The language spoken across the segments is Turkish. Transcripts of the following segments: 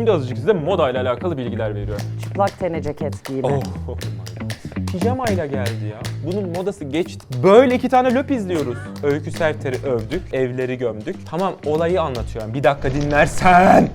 Şimdi azıcık size moda ile alakalı bilgiler veriyorum. Çıplak tene ceket giyme. Oh, oh my God. Pijamayla geldi ya. Bunun modası geçti. Böyle iki tane löp izliyoruz. Öykü Serter'i övdük, evleri gömdük. Tamam olayı anlatıyorum. Bir dakika dinlersen.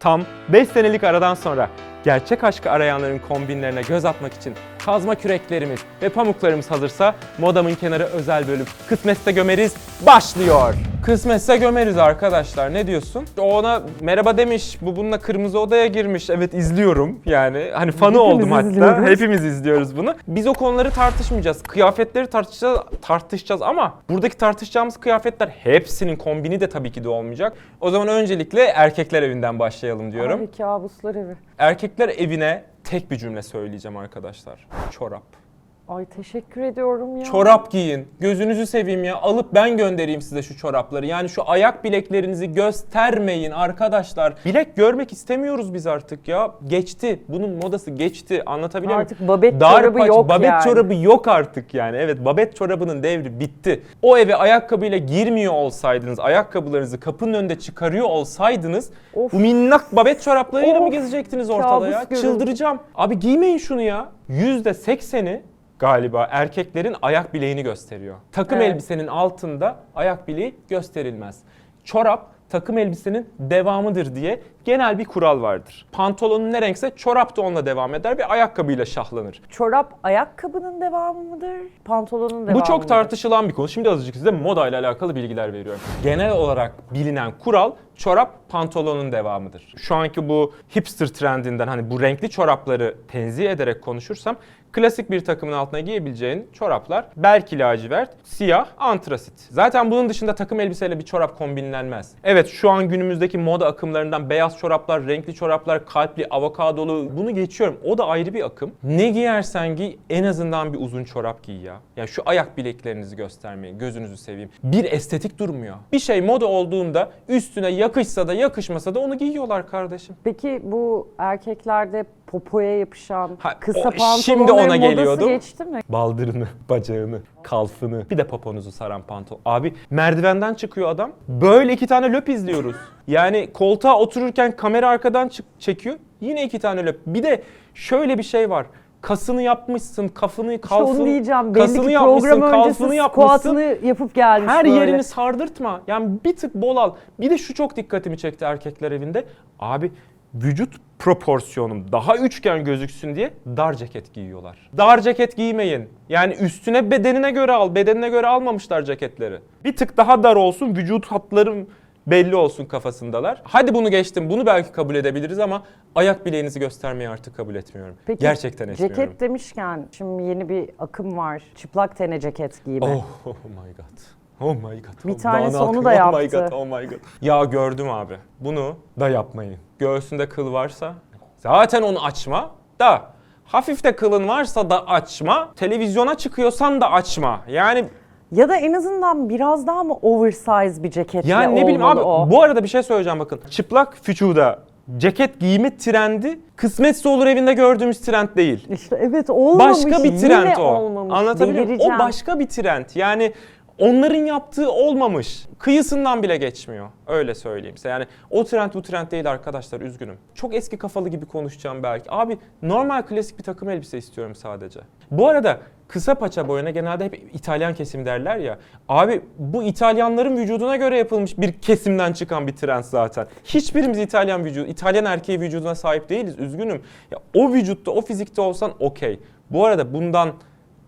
Tam 5 senelik aradan sonra gerçek aşkı arayanların kombinlerine göz atmak için kazma küreklerimiz ve pamuklarımız hazırsa Modamın Kenarı özel bölüm Kısmetse Gömeriz başlıyor. Kısmetse gömeriz arkadaşlar ne diyorsun? O ona merhaba demiş, bu bununla kırmızı odaya girmiş. Evet izliyorum yani hani fanı Hepimiz oldum hatta. izliyoruz. Hepimiz izliyoruz bunu. Biz o konuları tartışmayacağız. Kıyafetleri tartışacağız, tartışacağız ama buradaki tartışacağımız kıyafetler hepsinin kombini de tabii ki de olmayacak. O zaman öncelikle erkekler evinden başlayalım diyorum. Abi kabuslar evi. Erkekler evine tek bir cümle söyleyeceğim arkadaşlar. Çorap. Ay teşekkür ediyorum ya. Çorap giyin. Gözünüzü seveyim ya. Alıp ben göndereyim size şu çorapları. Yani şu ayak bileklerinizi göstermeyin arkadaşlar. Bilek görmek istemiyoruz biz artık ya. Geçti. Bunun modası geçti. Anlatabiliyor muyum? Artık babet çorabı yok babet yani. çorabı yok artık yani. Evet babet çorabının devri bitti. O eve ayakkabıyla girmiyor olsaydınız, ayakkabılarınızı kapının önünde çıkarıyor olsaydınız Of. bu minnak babet çoraplarıyla mı Of. gezecektiniz ortada Kabus ya? görüldü. Çıldıracağım. Abi giymeyin şunu ya. %80'i galiba erkeklerin ayak bileğini gösteriyor. Takım Evet. elbisenin altında ayak bileği gösterilmez. Çorap takım elbisenin devamıdır diye genel bir kural vardır. Pantolonun ne renkse çorap da onunla devam eder ve ayakkabıyla şahlanır. Çorap ayakkabının devamı mıdır? Pantolonun devamı Bu çok mıdır? tartışılan bir konu. Şimdi azıcık size moda ile alakalı bilgiler veriyorum. Genel olarak bilinen kural çorap pantolonun devamıdır. Şu anki bu hipster trendinden hani bu renkli çorapları tenzih ederek konuşursam klasik bir takımın altına giyebileceğin çoraplar belki lacivert, siyah, antrasit. Zaten bunun dışında takım elbiseyle bir çorap kombinlenmez. Evet şu an günümüzdeki moda akımlarından beyaz çoraplar, renkli çoraplar, kalpli, avokadolu bunu geçiyorum. O da ayrı bir akım. Ne giyersen giy en azından bir uzun çorap giy ya. Ya şu ayak bileklerinizi göstermeyin. Gözünüzü seveyim. Bir estetik durmuyor. Bir şey moda olduğunda üstüne yakışsa da yakışmasa da onu giyiyorlar kardeşim. Peki bu erkeklerde popoya yapışan Ha, kısa pantolonların şimdi ona geliyordum. geçti mi? Baldırını, bacağını, kalfını, bir de poponuzu saran pantolon. Abi merdivenden çıkıyor adam. Böyle iki tane löp izliyoruz. Yani koltuğa otururken kamera arkadan çekiyor. Yine iki tane löp. Bir de şöyle bir şey var. Kasını yapmışsın, kafını, İşte kalfını, onu diyeceğim. Belli kasını yapmışsın, kalfını yapmışsın. yapıp gelmiş Her böyle. yerini sardırtma. Yani bir tık bol al. Bir de şu çok dikkatimi çekti erkekler evinde. Abi vücut proporsiyonum daha üçgen gözüksün diye dar ceket giyiyorlar. Dar ceket giymeyin. Yani üstüne bedenine göre al. Bedenine göre almamışlar ceketleri. Bir tık daha dar olsun. Vücut hatlarım belli olsun kafasındalar. Hadi bunu geçtim. Bunu belki kabul edebiliriz ama ayak bileğinizi göstermeyi artık kabul etmiyorum. Peki, Gerçekten etmiyorum. Ceket demişken şimdi yeni bir akım var. Çıplak tene ceket giyme. Oh, oh my god. Oh my god. Bir tanesi bana onu da Oh my yaptı. god. Oh my god. Ya gördüm abi. Bunu da yapmayın. Göğsünde kıl varsa zaten onu açma da hafif de kılın varsa da açma. Televizyona çıkıyorsan da açma. Yani Ya da en azından biraz daha mı oversize bir ceketle yani ne bileyim abi o? bu arada bir şey söyleyeceğim bakın. Çıplak vücuda ceket giyme trendi kısmetse olur evinde gördüğümüz trend değil. İşte evet olmamış. Başka bir trend Yine o. olmamış. Anlatabiliyor muyum? O başka bir trend. Yani onların yaptığı olmamış. Kıyısından bile geçmiyor. Öyle söyleyeyim size. Yani o trend bu trend değil arkadaşlar üzgünüm. Çok eski kafalı gibi konuşacağım belki. Abi normal klasik bir takım elbise istiyorum sadece. Bu arada kısa paça boyuna genelde hep İtalyan kesim derler ya. Abi bu İtalyanların vücuduna göre yapılmış bir kesimden çıkan bir trend zaten. Hiçbirimiz İtalyan vücudu, İtalyan erkeği vücuduna sahip değiliz. Üzgünüm. Ya o vücutta, o fizikte olsan okey. Bu arada bundan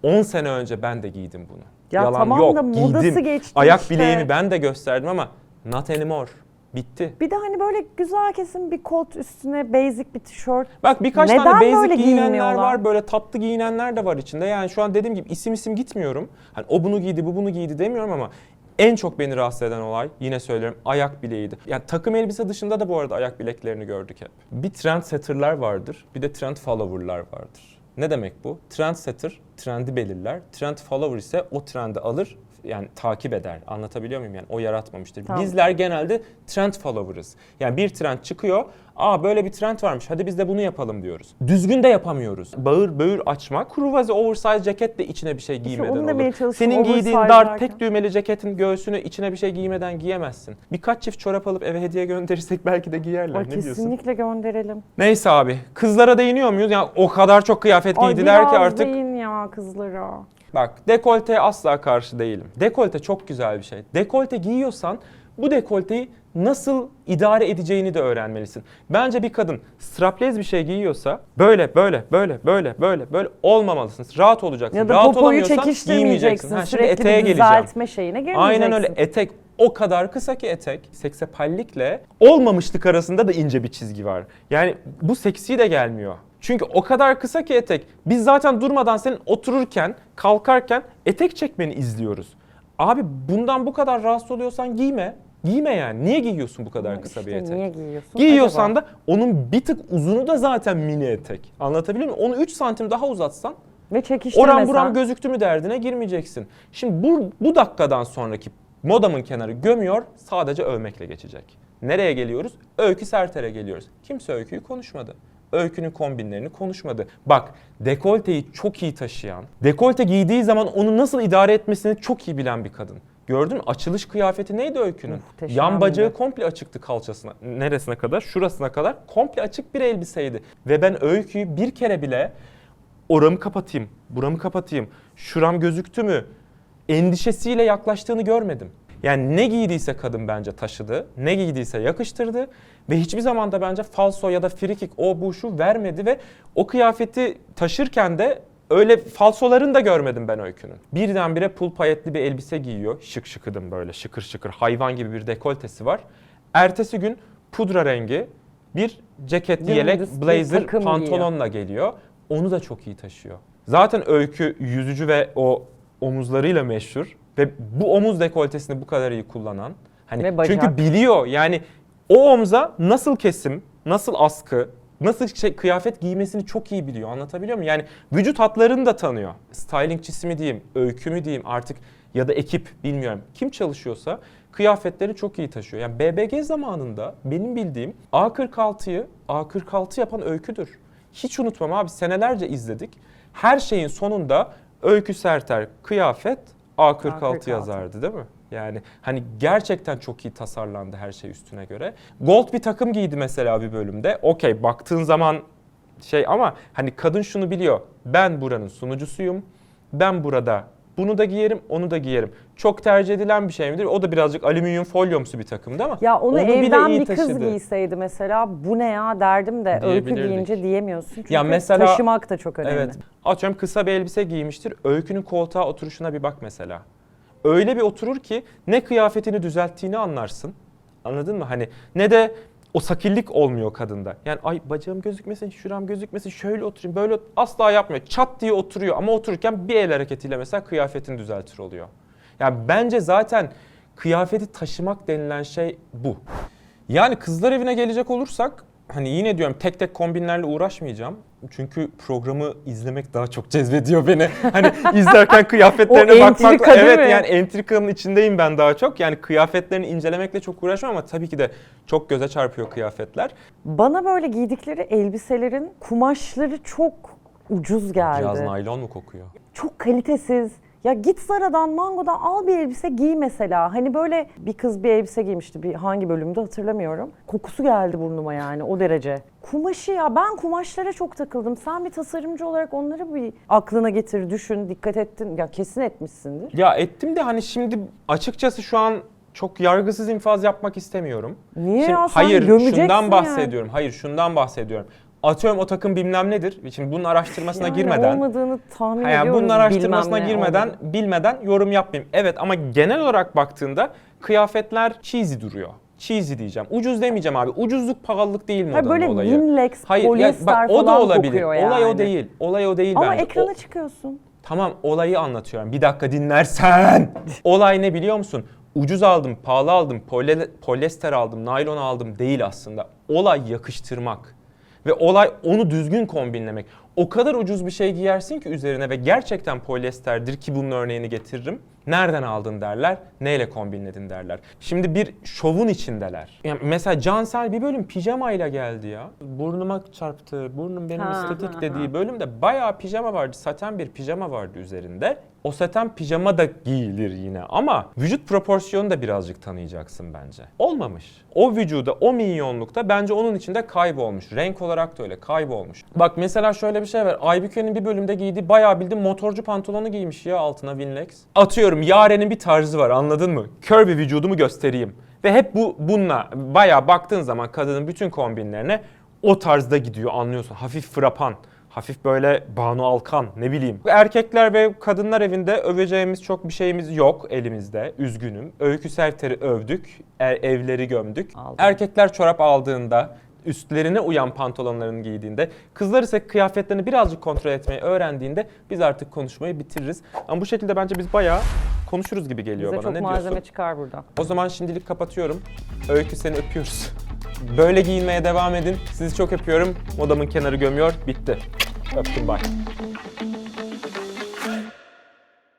10 sene önce ben de giydim bunu. Ya Yalan tamam yok. da modası giydim. geçti Ayak işte. bileğimi ben de gösterdim ama not anymore. Bitti. Bir de hani böyle güzel kesin bir kot üstüne basic bir tişört. Bak birkaç Neden tane böyle basic giyinenler var, böyle tatlı giyinenler de var içinde. Yani şu an dediğim gibi isim isim gitmiyorum. Hani o bunu giydi, bu bunu giydi demiyorum ama en çok beni rahatsız eden olay yine söylüyorum ayak bileğiydi. Yani takım elbise dışında da bu arada ayak bileklerini gördük hep. Bir trendsetter'lar vardır, bir de trend follower'lar vardır. Ne demek bu? Trendsetter trendi belirler, trend follower ise o trendi alır yani takip eder. Anlatabiliyor muyum yani? O yaratmamıştır. Tamam. Bizler genelde trend follower'ız. Yani bir trend çıkıyor. Aa böyle bir trend varmış. Hadi biz de bunu yapalım diyoruz. Düzgün de yapamıyoruz. Bağır böğür açma. Kruvaze oversize ceket de içine bir şey giymeden onu olur. Senin giydiğin dar tek düğmeli ceketin göğsüne içine bir şey giymeden giyemezsin. Birkaç çift çorap alıp eve hediye gönderirsek belki de giyerler. Ay, ne diyorsun? kesinlikle gönderelim. Neyse abi. Kızlara değiniyor muyuz? Yani o kadar çok kıyafet Ay giydiler ki biraz artık. deyin ya kızlara. Bak dekolteye asla karşı değilim. Dekolte çok güzel bir şey. Dekolte giyiyorsan bu dekolteyi nasıl idare edeceğini de öğrenmelisin. Bence bir kadın strapless bir şey giyiyorsa böyle böyle böyle böyle böyle böyle olmamalısın. Rahat olacaksın. Ya da Rahat popoyu olamıyorsan çekiştirmeyeceksin. Ha, şimdi Sürekli eteğe bir geleceğim. düzeltme şeyine girmeyeceksin. Aynen öyle. Etek o kadar kısa ki etek. Seksapellikle olmamışlık arasında da ince bir çizgi var. Yani bu seksi de gelmiyor. Çünkü o kadar kısa ki etek. Biz zaten durmadan senin otururken, kalkarken etek çekmeni izliyoruz. Abi bundan bu kadar rahatsız oluyorsan giyme. Giyme yani. Niye giyiyorsun bu kadar Ama kısa işte bir etek? Niye giyiyorsun? Giyiyorsan acaba? da onun bir tık uzunu da zaten mini etek. Anlatabiliyor muyum? Onu 3 santim daha uzatsan Ve çekiştirmesen. Oram buram gözüktü mü derdine girmeyeceksin. Şimdi bu, bu dakikadan sonraki modamın kenarı gömüyor sadece övmekle geçecek. Nereye geliyoruz? Öykü Serter'e geliyoruz. Kimse öyküyü konuşmadı. Öykünün kombinlerini konuşmadı. Bak dekolteyi çok iyi taşıyan, dekolte giydiği zaman onu nasıl idare etmesini çok iyi bilen bir kadın. Gördün mü? Açılış kıyafeti neydi öykünün? Muhteşemdi. Yan bacağı komple açıktı kalçasına. Neresine kadar? Şurasına kadar komple açık bir elbiseydi. Ve ben öyküyü bir kere bile oramı kapatayım, buramı kapatayım, şuram gözüktü mü endişesiyle yaklaştığını görmedim. Yani ne giydiyse kadın bence taşıdı, ne giydiyse yakıştırdı ve hiçbir zaman da bence falso ya da frikik o bu şu vermedi ve o kıyafeti taşırken de öyle falsolarını da görmedim ben öykünün. Birdenbire pul payetli bir elbise giyiyor. Şık şıkıdım böyle şıkır şıkır hayvan gibi bir dekoltesi var. Ertesi gün pudra rengi bir ceket, Dümdüz yelek, blazer, pantolonla geliyor. Onu da çok iyi taşıyor. Zaten öykü yüzücü ve o omuzlarıyla meşhur ve bu omuz dekoltesini bu kadar iyi kullanan hani Ve bacak. çünkü biliyor yani o omza nasıl kesim, nasıl askı, nasıl şey kıyafet giymesini çok iyi biliyor. Anlatabiliyor muyum? Yani vücut hatlarını da tanıyor. Stylingçisi mi diyeyim, öykü mü diyeyim artık ya da ekip bilmiyorum. Kim çalışıyorsa kıyafetleri çok iyi taşıyor. Yani BBG zamanında benim bildiğim A46'yı A46 yapan öyküdür. Hiç unutmam abi senelerce izledik. Her şeyin sonunda Öykü Serter kıyafet A46, A46. yazardı değil mi? Yani hani gerçekten çok iyi tasarlandı her şey üstüne göre. Gold bir takım giydi mesela bir bölümde. Okey baktığın zaman şey ama hani kadın şunu biliyor. Ben buranın sunucusuyum. Ben burada bunu da giyerim, onu da giyerim. Çok tercih edilen bir şey midir? O da birazcık alüminyum folyomsu bir takımdı ama Ya onu, bile evden bir kız taşıdı. giyseydi mesela bu ne ya derdim de öykü giyince diyemiyorsun. Çünkü Ya mesela- taşımak da çok önemli. Evet. Atıyorum kısa bir elbise giymiştir. Öykünün koltuğa oturuşuna bir bak mesela. Öyle bir oturur ki ne kıyafetini düzelttiğini anlarsın. Anladın mı? Hani ne de o sakillik olmuyor kadında. Yani ay bacağım gözükmesin, şuram gözükmesin, şöyle oturayım, böyle asla yapmıyor. Çat diye oturuyor ama otururken bir el hareketiyle mesela kıyafetini düzeltir oluyor. Yani bence zaten kıyafeti taşımak denilen şey bu. Yani kızlar evine gelecek olursak hani yine diyorum tek tek kombinlerle uğraşmayacağım. Çünkü programı izlemek daha çok cezbediyor beni. Hani izlerken kıyafetlerine O bakmakla evet mi? yani entrikanın içindeyim ben daha çok. Yani kıyafetlerini incelemekle çok uğraşmam ama tabii ki de çok göze çarpıyor kıyafetler. Bana böyle giydikleri elbiselerin kumaşları çok ucuz geldi. Biraz naylon mu kokuyor? Çok kalitesiz. Ya git Zara'dan, Mango'dan al bir elbise giy mesela. Hani böyle bir kız bir elbise giymişti. Bir hangi bölümde hatırlamıyorum. Kokusu geldi burnuma yani o derece. Kumaşı ya ben kumaşlara çok takıldım. Sen bir tasarımcı olarak onları bir aklına getir, düşün, dikkat ettin. Ya kesin etmişsindir. Ya ettim de hani şimdi açıkçası şu an çok yargısız infaz yapmak istemiyorum. Niye Şimdi ya sen hayır gömeceksin şundan yani. bahsediyorum. Hayır şundan bahsediyorum. Atıyorum o takım bilmem nedir. Şimdi bunun araştırmasına Yani girmeden olmadığını tahmin yani ediyoruz. bunun araştırmasına girmeden olmadığını. bilmeden yorum yapmayayım. Evet ama genel olarak baktığında kıyafetler cheesy duruyor. Cheesy diyeceğim. Ucuz demeyeceğim abi. Ucuzluk pahalılık değil modanın Ha böyle olayı. Winlex, Hayır ya polyester bak o da olabilir. yani. Olay o değil. Olay o değil Ama bence. ekrana O- çıkıyorsun. Tamam olayı anlatıyorum. Bir dakika dinlersen. Olay ne biliyor musun? Ucuz aldım, pahalı aldım, poly- polyester aldım, naylon aldım değil aslında. Olay yakıştırmak. Ve olay onu düzgün kombinlemek. O kadar ucuz bir şey giyersin ki üzerine ve gerçekten polyesterdir ki bunun örneğini getiririm. Nereden aldın derler, neyle kombinledin derler. Şimdi bir şovun içindeler. Yani mesela Cansel bir bölüm pijamayla geldi ya. Burnuma çarptı, burnum benim Ha, estetik ha, dediği ha. bölümde bayağı pijama vardı. Saten bir pijama vardı üzerinde. O saten pijama da giyilir yine ama vücut proporsiyonu da birazcık tanıyacaksın bence. Olmamış. O vücuda, o minyonlukta bence onun içinde kaybolmuş. Renk olarak da öyle kaybolmuş. Bak mesela şöyle bir şey var. Aybüke'nin bir bölümde giydiği bayağı bildiğin motorcu pantolonu giymiş ya altına Winlex. Atıyorum Yaren'in bir tarzı var anladın mı? Kör bir vücudumu göstereyim. Ve hep bu bununla bayağı baktığın zaman kadının bütün kombinlerine o tarzda gidiyor anlıyorsun. Hafif frapan. Hafif böyle Banu Alkan ne bileyim. Erkekler ve kadınlar evinde öveceğimiz çok bir şeyimiz yok elimizde. Üzgünüm. Öykü Serter'i övdük. er- evleri gömdük. Aldım. Erkekler çorap aldığında üstlerine uyan pantolonlarını giydiğinde, kızlar ise kıyafetlerini birazcık kontrol etmeyi öğrendiğinde biz artık konuşmayı bitiririz. Ama bu şekilde bence biz bayağı konuşuruz gibi geliyor Bize bana. çok ne malzeme diyorsun? çıkar burada. O zaman şimdilik kapatıyorum. Öykü seni öpüyoruz. Böyle giyinmeye devam edin. Sizi çok öpüyorum. Modamın kenarı gömüyor. Bitti. Öptüm bay.